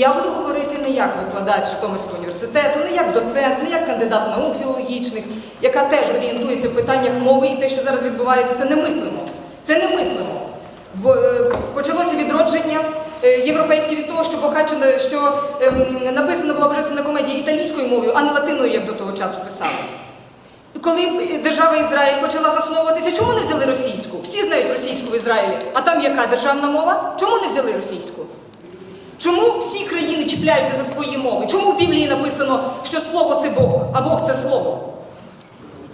Я буду говорити не як викладач Житомирського університету, не як доцент, не як кандидат наук філологічних, яка теж орієнтується в питаннях мови і те, що зараз відбувається, це не мислимо. Це не мислимо. Бо е, почалося відродження е, європейське від того, що Бокаччо, е, що ем, написана була божественна комедія італійською мовою, а не латиною, як до того часу писали. Коли е, держава Ізраїль почала засновуватися, чому не взяли російську? Всі знають російську в Ізраїлі. А там яка державна мова? Чому не взяли російську? Чому всі країни чіпляються за свої мови? Чому в Біблії написано, що слово це Бог, а Бог це слово?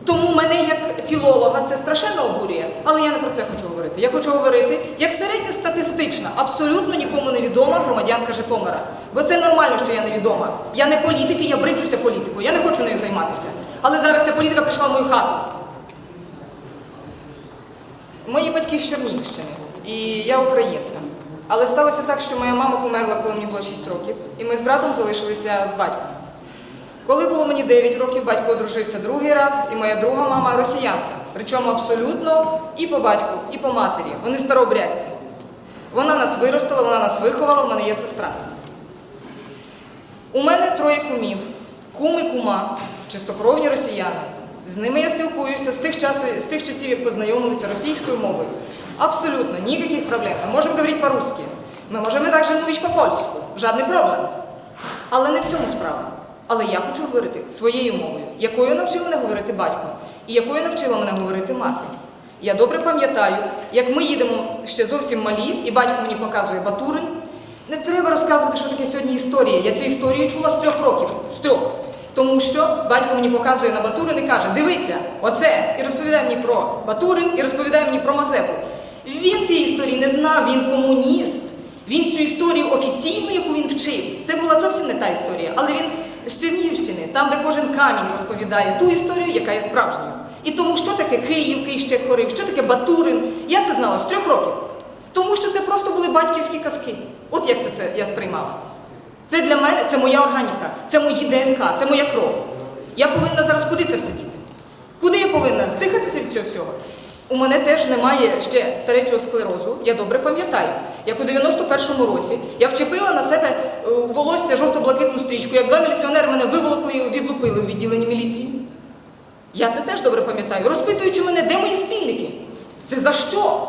Тому мене як філолога це страшенно обурює, але я не про це хочу говорити. Я хочу говорити як середньостатистична, абсолютно нікому невідома громадянка Житомира. Бо це нормально, що я невідома. Я не політик, я бриджуся політикою, я не хочу нею займатися. Але зараз ця політика прийшла в мою хату. Мої батьки з Чернігівщини, і я українка. Але сталося так, що моя мама померла, коли мені було 6 років, і ми з братом залишилися з батьком. Коли було мені 9 років, батько одружився другий раз, і моя друга мама росіянка. Причому абсолютно і по батьку, і по матері. Вони старообрядці. Вона нас виростила, вона нас виховала, в мене є сестра. У мене троє кумів, кум і кума, чистокровні росіяни. З ними я спілкуюся з тих, часу, з тих часів, як познайомилися російською мовою. Абсолютно, никаких проблем. Мы можем говорить по-русски. Мы можем и также говорить по-польську. Жодних проблем. Але не в цьому справа. Але я хочу говорити своєю мовою, якою навчив мене говорити батько, і якою навчила мене говорити мати. Я добре пам'ятаю, як ми їдемо ще зовсім малі, і батько мені показує Батурин. Не треба розказувати, що таке сьогодні історія. Я цю історію чула з трьох років. З трьох. Тому що батько мені показує на Батурин і каже: дивися, оце, і розповідає мені про Батурин, і розповідає мені про Мазепу. Він цієї історії не знав, він комуніст. Він цю історію офіційну, яку він вчив, це була зовсім не та історія, але він з Чернігівщини, там, де кожен камінь розповідає ту історію, яка є справжньою. І тому, що таке Київ, Київщик хорив, що таке Батурин, я це знала з трьох років. Тому що це просто були батьківські казки. От як це я сприймала. Це для мене, це моя органіка, це мої ДНК, це моя кров. Я повинна зараз куди це все діти? Куди я повинна здихатися від цього всього? У мене теж немає ще старечого склерозу, я добре пам'ятаю. Як у 91-му році я вчепила на себе е, волосся жовто-блакитну стрічку, як два міліціонери мене виволокли і відлупили у відділенні міліції. Я це теж добре пам'ятаю, розпитуючи мене, де мої спільники. Це за що?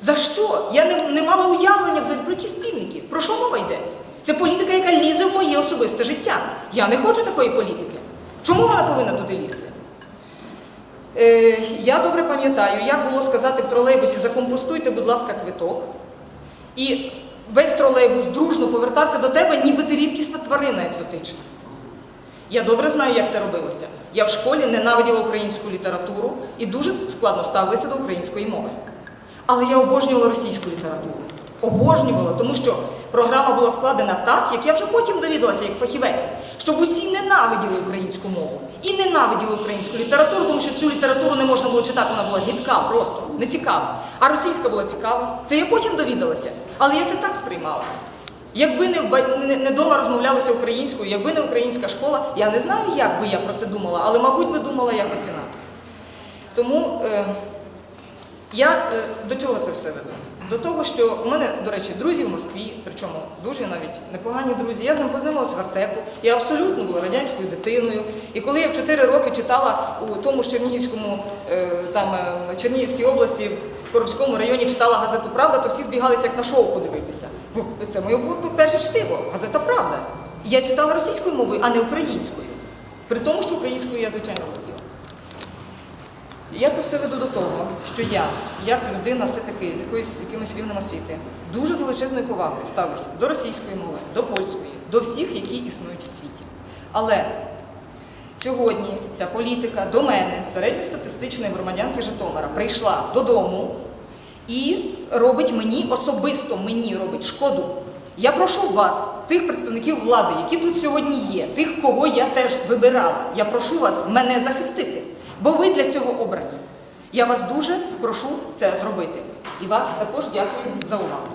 За що? Я не, не мала уявлення взагалі про які спільники. Про що мова йде? Це політика, яка лізе в моє особисте життя. Я не хочу такої політики. Чому вона повинна туди лізти? Е, я добре пам'ятаю, як було сказати в тролейбусі, закомпостуйте, будь ласка, квиток. І весь тролейбус дружно повертався до тебе, ніби ти рідкісна тварина екзотична. Я добре знаю, як це робилося. Я в школі ненавиділа українську літературу і дуже складно ставилася до української мови. Але я обожнювала російську літературу. Обожнювала, тому що програма була складена так, як я вже потім довідалася як фахівець, щоб усі ненавиділи українську мову і ненавиділи українську літературу, тому що цю літературу не можна було читати, вона була гидка просто, не цікава. А російська була цікава. Це я потім довідалася. Але я це так сприймала. Якби не, в ба- не, не розмовлялося українською, якби не українська школа, я не знаю, як би я про це думала, але, мабуть, би думала якось інакше. Тому е, я е, до чого це все веду? До того, що у мене, до речі, друзі в Москві, причому дуже навіть непогані друзі. Я з ним познайомилася в Артеку. Я абсолютно була радянською дитиною. І коли я в 4 роки читала у тому ж Чернігівському, е, там е, Чернігівській області, в Коробському районі читала газету Правда, то всі збігалися як на шоу подивитися. Це моє перше чтиво, газета Правда. Я читала російською мовою, а не українською. При тому, що українською я, звичайно. Я це все веду до того, що я, як людина все-таки з якоюсь якимось рівнем освіти, дуже з величезною повагою ставлюся до російської мови, до польської, до всіх, які існують у світі. Але сьогодні ця політика до мене, середньостатистичної громадянки Житомира, прийшла додому і робить мені особисто мені робить шкоду. Я прошу вас, тих представників влади, які тут сьогодні є, тих, кого я теж вибирала, я прошу вас мене захистити, бо ви для цього обрані. Я вас дуже прошу це зробити. І вас також дякую за увагу.